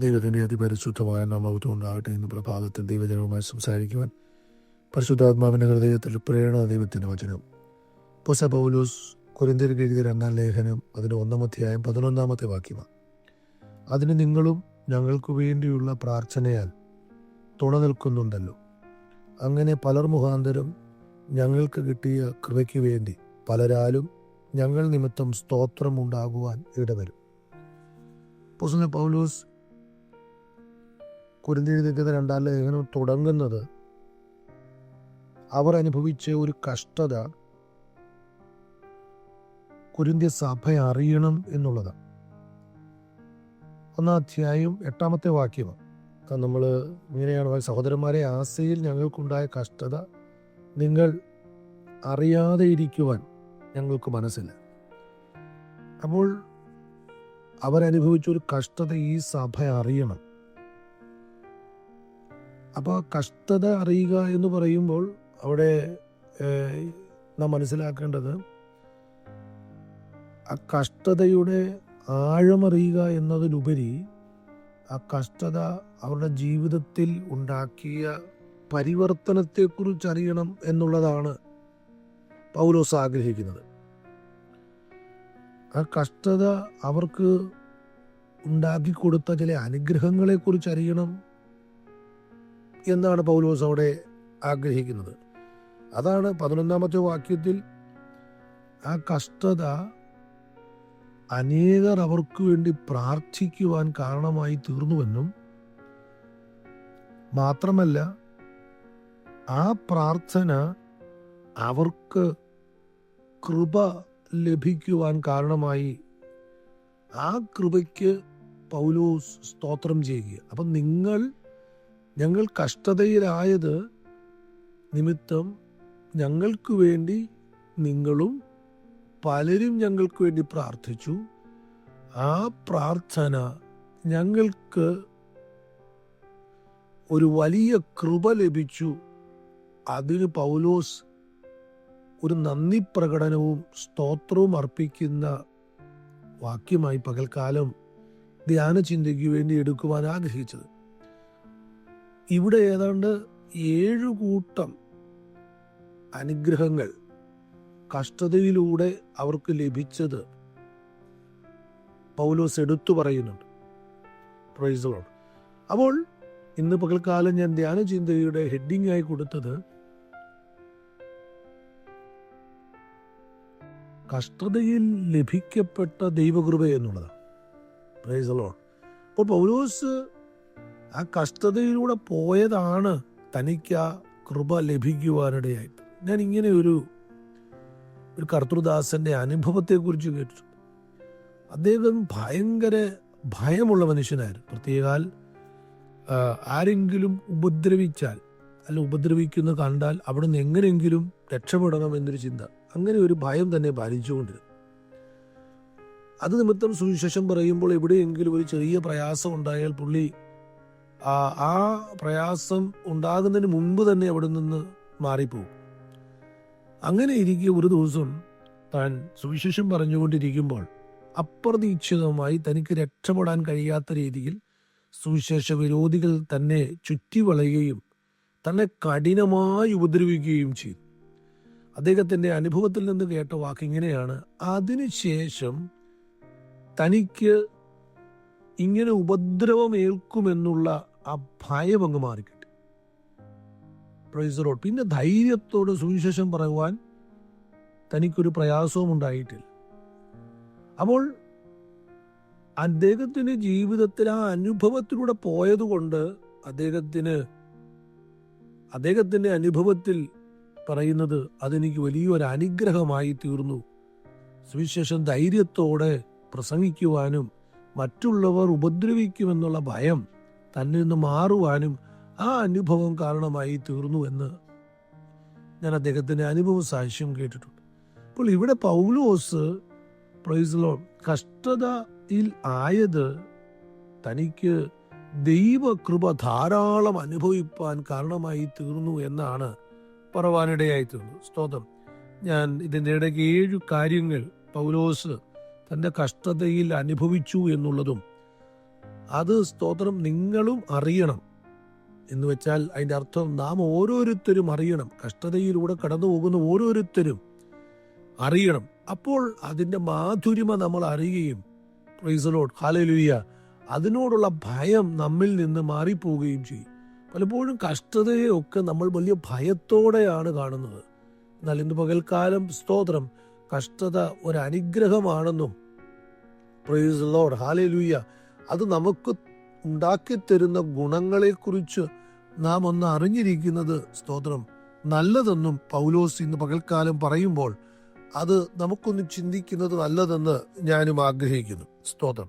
ദൈവത്തിന്റെ അതിപരിശുദ്ധമായ നാമത്വം ഉണ്ടാകട്ടെ ഇന്ന് പ്രഭാതത്തിൽ ദൈവജനവുമായി സംസാരിക്കുവാൻ പരിശുദ്ധാത്മാവിന്റെ ഹൃദയത്തിൽ പ്രേരണ ദൈവത്തിന്റെ വചനം. പൊസ പൗലൂസ് കുരിന്തിരി എഴുതിയ രണ്ടാം ലേഖനം അതിന്റെ ഒന്നാമധ്യായം പതിനൊന്നാമത്തെ വാക്യമാണ്. അതിന് നിങ്ങളും ഞങ്ങൾക്ക് വേണ്ടിയുള്ള പ്രാർത്ഥനയാൽ തുണ നിൽക്കുന്നുണ്ടല്ലോ. അങ്ങനെ പലർ മുഖാന്തരം ഞങ്ങൾക്ക് കിട്ടിയ കൃപയ്ക്ക് വേണ്ടി പലരാലും ഞങ്ങൾ നിമിത്തം സ്തോത്രം ഉണ്ടാകുവാൻ ഇടവരും. പൊസന പൗലൂസ് കുരുന്തിഴുതിക്കുന്ന രണ്ടാം ലേഖനം തുടങ്ങുന്നത് അവർ അനുഭവിച്ച ഒരു കഷ്ടത കുരുന്തിയ സഭ അറിയണം എന്നുള്ളതാണ്. ഒന്നാം അധ്യായം എട്ടാമത്തെ വാക്യമാണ് നമ്മൾ ഇങ്ങനെയാണ് സഹോദരന്മാരെ ആസയിൽ ഞങ്ങൾക്കുണ്ടായ കഷ്ടത നിങ്ങൾ അറിയാതെ ഇരിക്കുവാൻ ഞങ്ങൾക്ക് മനസ്സില്ല. അപ്പോൾ അവരനുഭവിച്ച ഒരു കഷ്ടത ഈ സഭ അറിയണം. അപ്പോൾ കഷ്ടത അറിയുക എന്ന് പറയുമ്പോൾ അവിടെ നാം മനസ്സിലാക്കേണ്ടത് ആ കഷ്ടതയുടെ ആഴമറിയുക എന്നതിലുപരി ആ കഷ്ടത അവരുടെ ജീവിതത്തിൽ ഉണ്ടാക്കിയ പരിവർത്തനത്തെക്കുറിച്ച് അറിയണം എന്നുള്ളതാണ് പൗലോസ് ആഗ്രഹിക്കുന്നത്. ആ കഷ്ടത അവർക്ക് ഉണ്ടാക്കി കൊടുത്ത ചില അനുഗ്രഹങ്ങളെക്കുറിച്ച് അറിയണം എന്നാണ് പൗലോസ് അവിടെ ആഗ്രഹിക്കുന്നത്. അതാണ് പതിനൊന്നാമത്തെ വാക്യത്തിൽ ആ കഷ്ടത അനേകർ അവർക്ക് വേണ്ടി പ്രാർത്ഥിക്കുവാൻ കാരണമായി തീർന്നുവെന്നും മാത്രമല്ല ആ പ്രാർത്ഥന അവർക്ക് കൃപ ലഭിക്കുവാൻ കാരണമായി ആ കൃപയ്ക്ക് പൗലോസ് സ്തോത്രം ചെയ്യുക. അപ്പം നിങ്ങൾ ഞങ്ങൾ കഷ്ടതയിലായത് നിമിത്തം ഞങ്ങൾക്ക് വേണ്ടി നിങ്ങളും പലരും ഞങ്ങൾക്ക് വേണ്ടി പ്രാർത്ഥിച്ചു. ആ പ്രാർത്ഥന ഞങ്ങൾക്ക് ഒരു വലിയ കൃപ ലഭിച്ചു. അതിന് പൗലോസ് ഒരു നന്ദി പ്രകടനവും സ്തോത്രവും അർപ്പിക്കുന്ന വാക്യമായി പകൽക്കാലം ധ്യാന ചിന്തയ്ക്ക് വേണ്ടി എടുക്കുവാൻ ആഗ്രഹിച്ചത്. ഇവിടെ ഏതാണ്ട് ഏഴു കൂട്ടം അനുഗ്രഹങ്ങൾ കഷ്ടതയിലൂടെ അവർക്ക് ലഭിച്ചത് പൗലോസ് എടുത്തു പറയുന്നുണ്ട് പ്രൈസോട്. അപ്പോൾ ഇന്ന് പകൽക്കാലം ഞാൻ ധ്യാന ചിന്തയുടെ ഹെഡിങ് ആയി കൊടുത്തത് കഷ്ടതയിൽ ലഭിക്കപ്പെട്ട ദൈവകൃപ എന്നുള്ളതാണ് പ്രൈസ് the Lord. അപ്പോൾ പൗലോസ് ആ കഷ്ടതയിലൂടെ പോയതാണ് തനിക്ക് ആ കൃപ ലഭിക്കുവാനിടയായി. ഞാൻ ഇങ്ങനെ ഒരു ഒരു കർത്തൃദാസന്റെ അനുഭവത്തെക്കുറിച്ച് കേട്ടു അദ്ദേഹം ഭയങ്കര ഭയമുള്ള മനുഷ്യനായിരുന്നു. പ്രത്യേകാൽ ആരെങ്കിലും ഉപദ്രവിച്ചാൽ അല്ല ഉപദ്രവിക്കുന്ന കണ്ടാൽ അവിടെ നിന്ന് എങ്ങനെയെങ്കിലും രക്ഷപ്പെടണം എന്നൊരു ചിന്ത അങ്ങനെ ഒരു ഭയം തന്നെ പാലിച്ചുകൊണ്ടിരുന്നു. അത് നിമിത്തം സുവിശേഷം പറയുമ്പോൾ എവിടെയെങ്കിലും ഒരു ചെറിയ പ്രയാസം ഉണ്ടായാൽ പുള്ളി ആ പ്രയാസം ഉണ്ടാകുന്നതിന് മുമ്പ് തന്നെ അവിടെ നിന്ന് മാറിപ്പോകും. അങ്ങനെ ഇരിക്കെ ഒരു ദിവസം താൻ സുവിശേഷം പറഞ്ഞുകൊണ്ടിരിക്കുമ്പോൾ അപ്രതീക്ഷിതമായി തനിക്ക് രക്ഷപ്പെടാൻ കഴിയാത്ത രീതിയിൽ സുവിശേഷ വിരോധികൾ തന്നെ ചുറ്റി വളയുകയും തന്നെ കഠിനമായി ഉപദ്രവിക്കുകയും ചെയ്തു. അദ്ദേഹത്തിന്റെ അനുഭവത്തിൽ നിന്ന് കേട്ട വാക്ക് ഇങ്ങനെയാണ് അതിനുശേഷം തനിക്ക് ഇങ്ങനെ ഉപദ്രവം ഏൽക്കുമെന്നുള്ള ആ ഭയം അങ്ങ് മാറിക്കിട്ടി പ്രൈസ് റോഡ് പിന്നെ ധൈര്യത്തോട് സുവിശേഷം പറയുവാൻ തനിക്കൊരു പ്രയാസവും ഉണ്ടായിട്ടില്ല. അപ്പോൾ അദ്ദേഹത്തിന് ജീവിതത്തിൽ ആ അനുഭവത്തിലൂടെ പോയതുകൊണ്ട് അദ്ദേഹത്തിന് അദ്ദേഹത്തിന്റെ അനുഭവത്തിൽ പറയുന്നത് അതെനിക്ക് വലിയൊരു അനുഗ്രഹമായി തീർന്നു. സുവിശേഷം ധൈര്യത്തോടെ പ്രസംഗിക്കുവാനും മറ്റുള്ളവർ ഉപദ്രവിക്കുമെന്നുള്ള ഭയം തന്നിൽ നിന്ന് മാറുവാനും ആ അനുഭവം കാരണമായി തീർന്നു എന്ന് ഞാൻ അദ്ദേഹത്തിന്റെ അനുഭവ സാക്ഷ്യം കേട്ടിട്ടുണ്ട്. അപ്പോൾ ഇവിടെ പൗലോസ് പ്രൈസ്ലോ കഷ്ടതയിൽ ആയത് തനിക്ക് ദൈവകൃപ ധാരാളം അനുഭവിപ്പാൻ കാരണമായി തീർന്നു എന്നാണ് പറവാനിടയായി തീർന്നു. സ്തോത്രം. ഞാൻ ഇതിന്റെ ഇടയ്ക്ക് ഏഴു കാര്യങ്ങൾ പൗലോസ് തന്റെ കഷ്ടതയിൽ അനുഭവിച്ചു എന്നുള്ളതും അത് സ്തോത്രം നിങ്ങളും അറിയണം. എന്ന് വെച്ചാൽ അതിന്റെ അർത്ഥം നാം ഓരോരുത്തരും അറിയണം. കഷ്ടതയിലൂടെ കടന്നു പോകുന്ന ഓരോരുത്തരും അറിയണം. അപ്പോൾ അതിന്റെ മാധുരിമ നമ്മൾ അറിയുകയും റീസലോട്ട് ഹാലലുയ്യ അതിനോടുള്ള ഭയം നമ്മിൽ നിന്ന് മാറിപ്പോവുകയും ചെയ്യും. പലപ്പോഴും കഷ്ടതയൊക്കെ നമ്മൾ വലിയ ഭയത്തോടെയാണ് കാണുന്നത്. എന്നാൽ ഇന്ന് പകൽക്കാലം സ്തോത്രം കഷ്ടത ഒരു അനുഗ്രഹമാണെന്നും പ്രൈസ് ലോഡ് ഹാലലുയ്യ അത് നമുക്ക് ഉണ്ടാക്കി തരുന്ന ഗുണങ്ങളെക്കുറിച്ച് നാം ഒന്ന് അറിഞ്ഞിരിക്കുന്നത് സ്തോത്രം. നല്ലതെന്നും പൗലോസ് ഇന്ന് പകൽക്കാലം പറയുമ്പോൾ അത് നമുക്കൊന്ന് ചിന്തിക്കുന്നത് നല്ലതെന്ന് ഞാനും ആഗ്രഹിക്കുന്നു. സ്തോത്രം.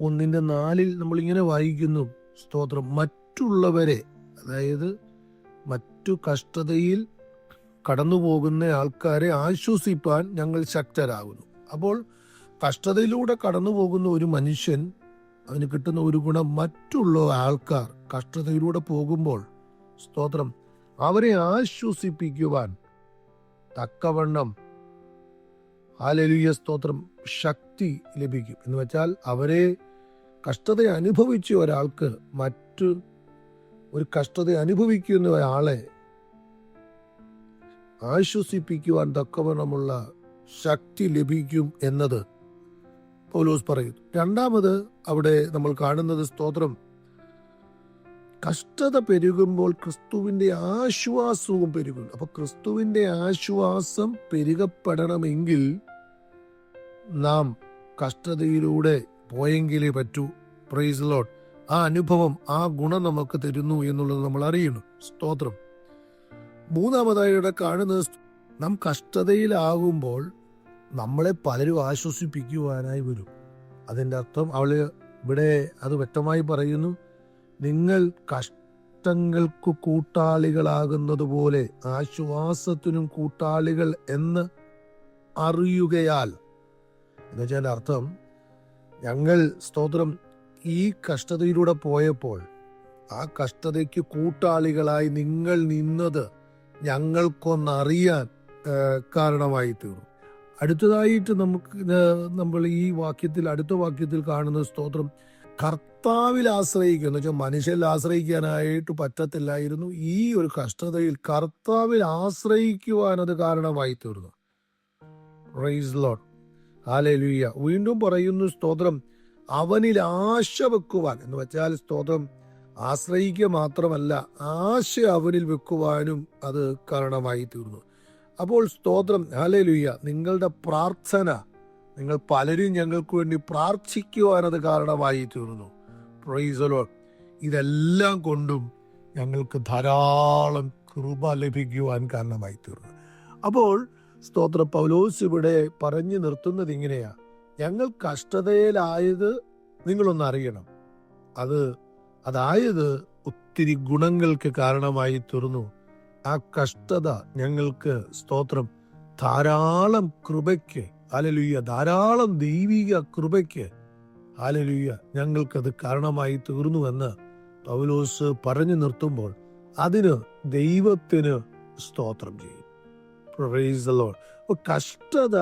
ഒന്നിന്റെ നാലിൽ നമ്മൾ ഇങ്ങനെ വായിക്കുന്നു. സ്തോത്രം. മറ്റുള്ളവരെ അതായത് മറ്റു കഷ്ടതയിൽ കടന്നു പോകുന്ന ആൾക്കാരെ ആശ്വസിപ്പാൻ ഞങ്ങൾ ശക്തരാകുന്നു. അപ്പോൾ കഷ്ടതയിലൂടെ കടന്നു പോകുന്ന ഒരു മനുഷ്യൻ അവന് കിട്ടുന്ന ഒരു ഗുണം മറ്റുള്ള ആൾക്കാർ കഷ്ടതയിലൂടെ പോകുമ്പോൾ സ്തോത്രം അവരെ ആശ്വസിപ്പിക്കുവാൻ തക്കവണ്ണം ഹാലലുയ സ്തോത്രം ശക്തി ലഭിക്കും. എന്ന് വെച്ചാൽ അവരെ കഷ്ടത അനുഭവിച്ച ഒരാൾക്ക് മറ്റ് ഒരു കഷ്ടത അനുഭവിക്കുന്ന ഒരാളെ ആശ്വസിപ്പിക്കുവാൻ തക്കവണ്ണമുള്ള ശക്തി ലഭിക്കും എന്നത് പൗലോസ് പറയുന്നു. രണ്ടാമത് അവിടെ നമ്മൾ കാണുന്നത് സ്തോത്രം. കഷ്ടത പെരുകുമ്പോൾ ക്രിസ്തുവിന്റെ ആശ്വാസവും പെരുകും അപ്പൊ ക്രിസ്തുവിന്റെ ആശ്വാസം പെരുകപ്പെടണമെങ്കിൽ നാം കഷ്ടതയിലൂടെ പോയെങ്കിലേ പറ്റൂ. പ്രൈസ് ലോട്ട് ആ അനുഭവം ആ ഗുണം നമുക്ക് തരുന്നു എന്നുള്ളത് നമ്മൾ അറിയണം സ്തോത്രം. മൂന്നാമതായി ഇവിടെ കാണുന്നത് നാം കഷ്ടതയിലാകുമ്പോൾ നമ്മളെ പലരും ആശ്വസിപ്പിക്കുവാനായി വരും. അതിന്റെ അർത്ഥം അവൾ ഇവിടെ അത് വ്യക്തമായി പറയുന്നു. നിങ്ങൾ കഷ്ടങ്ങൾക്ക് കൂട്ടാളികളാകുന്നത് പോലെ ആശ്വാസത്തിനും കൂട്ടാളികൾ എന്ന് അറിയുകയാൽ. എന്നുവെച്ചാൽ അർത്ഥം ഞങ്ങൾ സ്തോത്രം ഈ കഷ്ടതയിലൂടെ പോയപ്പോൾ ആ കഷ്ടതയ്ക്ക് കൂട്ടാളികളായി നിങ്ങൾ നിന്നത് ഞങ്ങൾക്കൊന്നറിയാൻ കാരണമായി തീർന്നു അടുത്തതായിട്ട് നമുക്ക് നമ്മൾ ഈ വാക്യത്തിൽ അടുത്ത വാക്യത്തിൽ കാണുന്ന സ്തോത്രം കർത്താവിൽ ആശ്രയിക്കുക എന്ന് വെച്ചാൽ മനുഷ്യരിൽ ആശ്രയിക്കാനായിട്ട് പറ്റത്തില്ലായിരുന്നു. ഈ ഒരു കഷ്ടതയിൽ കർത്താവിൽ ആശ്രയിക്കുവാൻ അത് കാരണമായി തീർന്നു. റൈസ് ലോഡ് ഹാലലുയ്യ വീണ്ടും പറയുന്നു സ്തോത്രം അവനിൽ ആശ വെക്കുവാൻ എന്ന് വെച്ചാൽ സ്തോത്രം ആശ്രയിക്കുക മാത്രമല്ല ആശ അവനിൽ വെക്കുവാനും അത് കാരണമായി തീർന്നു. അപ്പോൾ സ്തോത്രം. ഹലലുയ്യ നിങ്ങളുടെ പ്രാർത്ഥന. നിങ്ങൾ പലരും ഞങ്ങൾക്ക് വേണ്ടി പ്രാർത്ഥിക്കുവാനത് കാരണമായി തീർന്നു. പ്രൈസലോ ഇതെല്ലാം കൊണ്ടും ഞങ്ങൾക്ക് ധാരാളം കൃപ ലഭിക്കുവാൻ കാരണമായി തീർന്നു. അപ്പോൾ സ്തോത്ര. പൗലോസ് ഇവിടെ പറഞ്ഞു നിർത്തുന്നത് ഇങ്ങനെയാ. ഞങ്ങൾ കഷ്ടതയിലായത് നിങ്ങളൊന്ന് അറിയണം. അത് അതായത് ഒത്തിരി ഗുണങ്ങൾക്ക് കാരണമായി തീർന്നു. ആ കഷ്ടത ഞങ്ങൾക്ക് സ്തോത്രം. ധാരാളം കൃപയ്ക്ക്. അലലുയ്യ ധാരാളം ദൈവിക കൃപയ്ക്ക് അലലുയ്യ ഞങ്ങൾക്കത് കാരണമായി തീർന്നുവെന്ന് പൗലോസ് പറഞ്ഞു നിർത്തുമ്പോൾ അതിന് ദൈവത്തിന് സ്തോത്രം ചെയ്യും. കഷ്ടത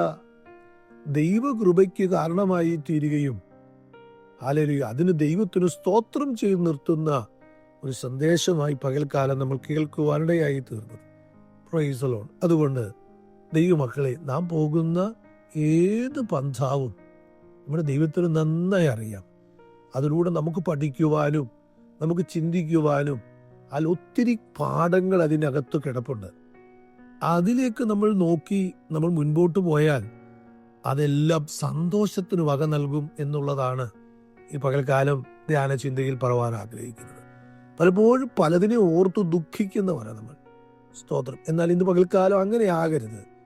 ദൈവകൃപയ്ക്ക് കാരണമായി തീരുകയും അലലുയ്യ അതിന് ദൈവത്തിന് സ്തോത്രം ചെയ്ത് നിർത്തുന്ന ഒരു സന്ദേശമായി പകൽക്കാലം നമ്മൾ കേൾക്കുവാനിടയായി തീർന്നത്. പ്രൈസലോൺ അതുകൊണ്ട് ദൈവമക്കളെ നാം പോകുന്ന ഏത് പന്ഥാവും നമ്മുടെ ദൈവത്തിന് നന്നായി അറിയാം. അതിലൂടെ നമുക്ക് പഠിക്കുവാനും നമുക്ക് ചിന്തിക്കുവാനും അതിൽ ഒത്തിരി പാഠങ്ങൾ അതിനകത്ത് കിടപ്പുണ്ട്. അതിലേക്ക് നമ്മൾ നോക്കി നമ്മൾ മുൻപോട്ട് പോയാൽ അതെല്ലാം സന്തോഷത്തിന് വക നൽകും എന്നുള്ളതാണ് ഈ പകൽക്കാലം ധ്യാന ചിന്തയിൽ പറവാൻ ആഗ്രഹിക്കുന്നത്. പലപ്പോഴും പലതിനെ ഓർത്ത് ദുഃഖിക്കുന്നവരാണ് നമ്മൾ. സ്തോത്രം. എന്നാൽ ഇന്ന് പകൽക്കാലം അങ്ങനെ ആകരുത്.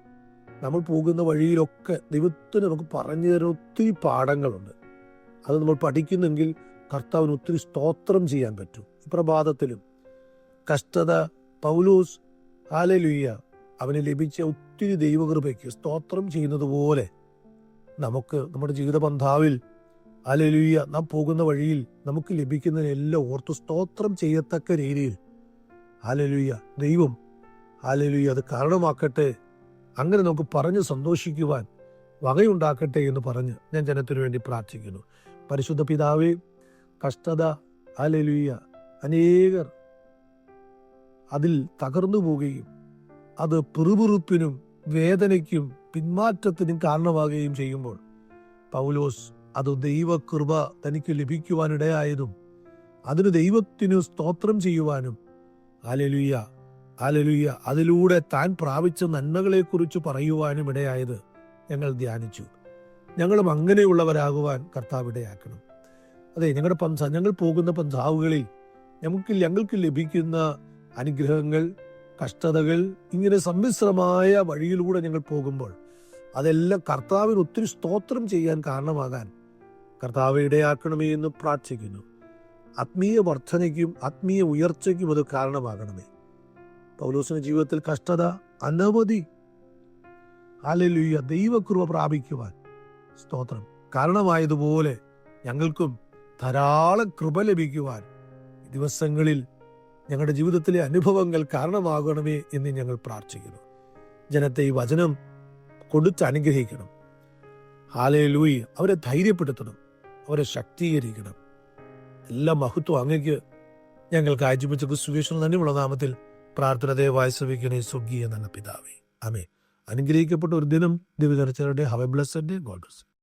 നമ്മൾ പോകുന്ന വഴിയിലൊക്കെ ദൈവത്തിന് നമുക്ക് പറഞ്ഞു തരുന്ന ഒത്തിരി പാഠങ്ങളുണ്ട്. അത് നമ്മൾ പഠിക്കുന്നെങ്കിൽ കർത്താവിന് ഒത്തിരി സ്തോത്രം ചെയ്യാൻ പറ്റും. പ്രഭാതത്തിലും കഷ്ടത പൗലൂസ് ആലലുയ്യ അവന് ലഭിച്ച ഒത്തിരി ദൈവകൃപയ്ക്ക് സ്തോത്രം ചെയ്യുന്നത് പോലെ നമുക്ക് നമ്മുടെ ജീവിത പന്ഥാവിൽ ഹാലലുയ്യ നാം പോകുന്ന വഴിയിൽ നമുക്ക് ലഭിക്കുന്നതിനെല്ലാം ഓർത്ത് സ്തോത്രം ചെയ്യത്തക്ക രീതിയിൽ. അലലുയ്യ ദൈവം അലലുയ്യ അത് കാരണമാക്കട്ടെ. അങ്ങനെ നമുക്ക് പറഞ്ഞ് സന്തോഷിക്കുവാൻ വകയുണ്ടാക്കട്ടെ എന്ന് പറഞ്ഞ് ഞാൻ ജനത്തിനു വേണ്ടി പ്രാർത്ഥിക്കുന്നു. പരിശുദ്ധ പിതാവേ കഷ്ടത അലലുയ്യ അനേകർ അതിൽ തകർന്നു പോവുകയും അത് പിറുപിറുപ്പിനും വേദനയ്ക്കും പിന്മാറ്റത്തിനും കാരണമാകുകയും ചെയ്യുമ്പോൾ പൗലോസ് അത് ദൈവകൃപ തനിക്ക് ലഭിക്കുവാനിടയായതും അതിന് ദൈവത്തിനു സ്തോത്രം ചെയ്യുവാനും. ആലലുയ്യ ആലലുയ്യ അതിലൂടെ താൻ പ്രാപിച്ച നന്മകളെക്കുറിച്ച് പറയുവാനും ഇടയായത് ഞങ്ങൾ ധ്യാനിച്ചു. ഞങ്ങളും അങ്ങനെയുള്ളവരാകുവാൻ കർത്താവ് ഇടയാക്കണം. അതെ ഞങ്ങളുടെ പന്ത ഞങ്ങൾ പോകുന്ന പന്താവുകളിൽ നമുക്ക് ഞങ്ങൾക്ക് ലഭിക്കുന്ന അനുഗ്രഹങ്ങൾ കഷ്ടതകൾ ഇങ്ങനെ സമ്മിശ്രമായ വഴിയിലൂടെ ഞങ്ങൾ പോകുമ്പോൾ അതെല്ലാം കർത്താവിന് ഒത്തിരി സ്തോത്രം ചെയ്യാൻ കാരണമാകാൻ കർത്താവ് ഇടയാക്കണമേ എന്ന് പ്രാർത്ഥിക്കുന്നു. ആത്മീയ വർധനയ്ക്കും ആത്മീയ ഉയർച്ചയ്ക്കും അത് കാരണമാകണമേ. പൗലോസിന്റെ ജീവിതത്തിൽ കഷ്ടത അനവധി. ആലലുയ്യ ദൈവകൃപ പ്രാപിക്കുവാൻ സ്തോത്രം. കാരണമായതുപോലെ ഞങ്ങൾക്കും ധാരാളം കൃപ ലഭിക്കുവാൻ ദിവസങ്ങളിൽ ഞങ്ങളുടെ ജീവിതത്തിലെ അനുഭവങ്ങൾ കാരണമാകണമേ എന്ന് ഞങ്ങൾ പ്രാർത്ഥിക്കുന്നു. ജനത്തെ ഈ വചനം കൊടുത്ത് അനുഗ്രഹിക്കണം. ഹാലേ ലൂയി അവരെ ധൈര്യപ്പെടുത്തണം. അവരെ ശക്തീകരിക്കണം. എല്ലാ മഹത്വം അങ്ങയ്ക്ക് ഞങ്ങൾ കാഴ്ചവെച്ച ക്രിസ്തുവേഷൻ തന്നെയുള്ള നാമത്തിൽ പ്രാർത്ഥന ദയവായി ശ്രമിക്കണേ നല്ല പിതാവേ. അമേ അനുഗ്രഹിക്കപ്പെട്ട ഒരു ദിനം ദിവചർച്ചയുടെ ഹവ ബ്ലസ്സഡ് ഗോഡ്